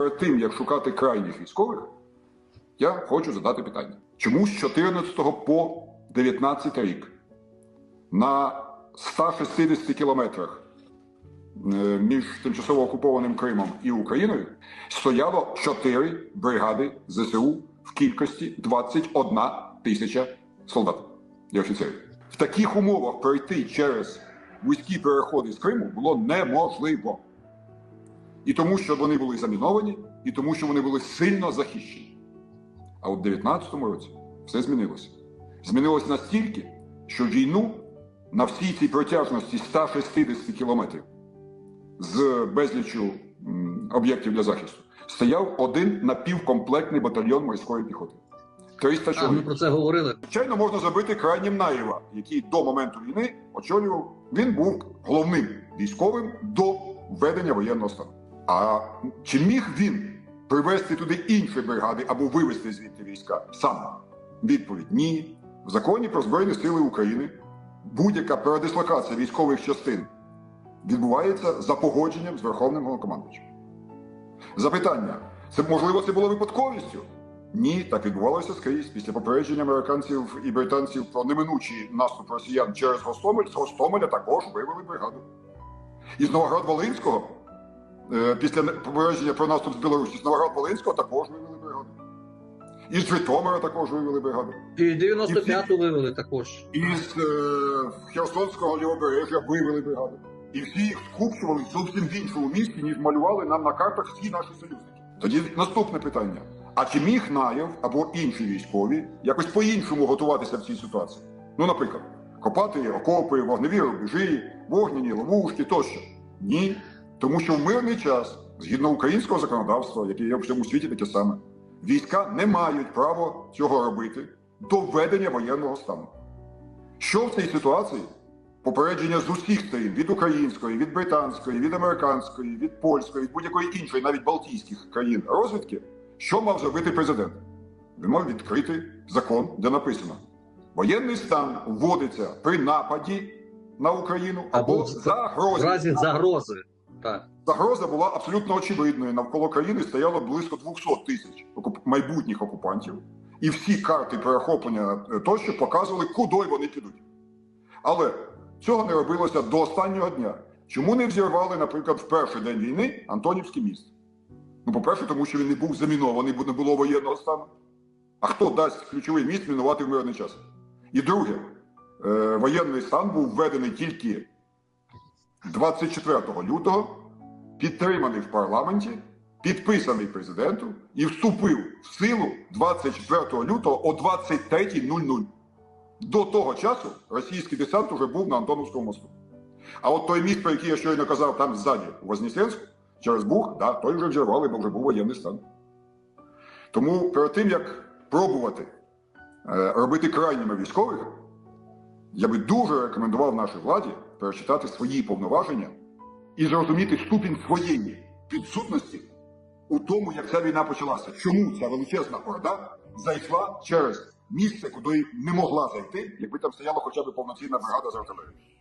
Перед тим, як шукати крайніх військових, я хочу задати питання. Чому з 14 по 19 рік на 160 кілометрах е, між тимчасово окупованим Кримом і Україною стояло 4 бригади ЗСУ в кількості 21 тисяча солдат і офіцерів. В таких умовах пройти через вузькі переходи з Криму було неможливо. І тому, що вони були заміновані, і тому, що вони були сильно захищені. А от в 19-му році все змінилося. Змінилося настільки, що війну на всій цій протяжності 160 кілометрів з безлічю об'єктів для захисту стояв один напівкомплектний батальйон морської піхоти. 300 А, ми про це говорили. Звичайно, можна зробити крайнім Наєва, який до моменту війни очолював. Він був головним військовим до введення воєнного стану. А чи міг він привезти туди інші бригади або вивезти звідти війська сам? Відповідь ні. В законі про Збройні Сили України будь-яка передислокація військових частин відбувається за погодженням з Верховним Головнокомандуючим. Запитання: це можливо це було випадковістю? Ні, так відбувалося скрізь після попередження американців і британців про неминучий наступ росіян через Гостомель. З Гостомеля також вивели бригаду. Із Новоград-Волинського, після не- попередження про наступ з Білорусі, з Новоград-Волинського також вивели бригаду. Із Житомира також вивели бригаду. І 95-ту вивели також. Із е, Херсонського лівобережжя вивели бригаду. І всі їх скупчували зовсім в іншому місці, ніж малювали нам на картах всі наші союзники. Тоді наступне питання: а чи міг Наєв або інші військові якось по-іншому готуватися в цій ситуації? Ну, наприклад, копати окопи, вогневі рубежі, вогняні ловушки тощо. Ні. Тому що в мирний час, згідно українського законодавства, яке є в всьому світі таке саме, війська не мають права цього робити до введення воєнного стану. Що в цій ситуації? Попередження з усіх сторін від української, від британської, від американської, від польської, від будь-якої іншої, навіть Балтійських країн розвідки, що мав зробити президент? Він мав відкрити закон, де написано: воєнний стан вводиться при нападі на Україну або, Або загрозі. Загрози. Так. Загроза була абсолютно очевидною. Навколо країни стояло близько 200 тисяч майбутніх окупантів, і всі карти перехоплення е, тощо показували, куди вони підуть. Але цього не робилося до останнього дня. Чому не взірвали, наприклад, в перший день війни Антонівський міст? Ну, по-перше, тому що він не був замінований, бо не було воєнного стану. А хто дасть ключовий міст мінувати в мирний час? І друге, е, воєнний стан був введений тільки 24 лютого, підтриманий в парламенті, підписаний президентом і вступив в силу 24 лютого о 23.00. До того часу російський десант уже був на Антоновському мосту. А от той міст, про який я щойно казав, там ззаді, у Вознесенську, через Буг, да, той вже взірвали, бо вже був воєнний стан. Тому перед тим, як пробувати е, робити крайніми військових, я би дуже рекомендував нашій владі перечитати свої повноваження і зрозуміти ступінь своєї підсудності у тому, як ця війна почалася. Чому ця величезна орда зайшла через місце, куди не могла зайти, якби там стояла хоча б повноцінна бригада з артилерії.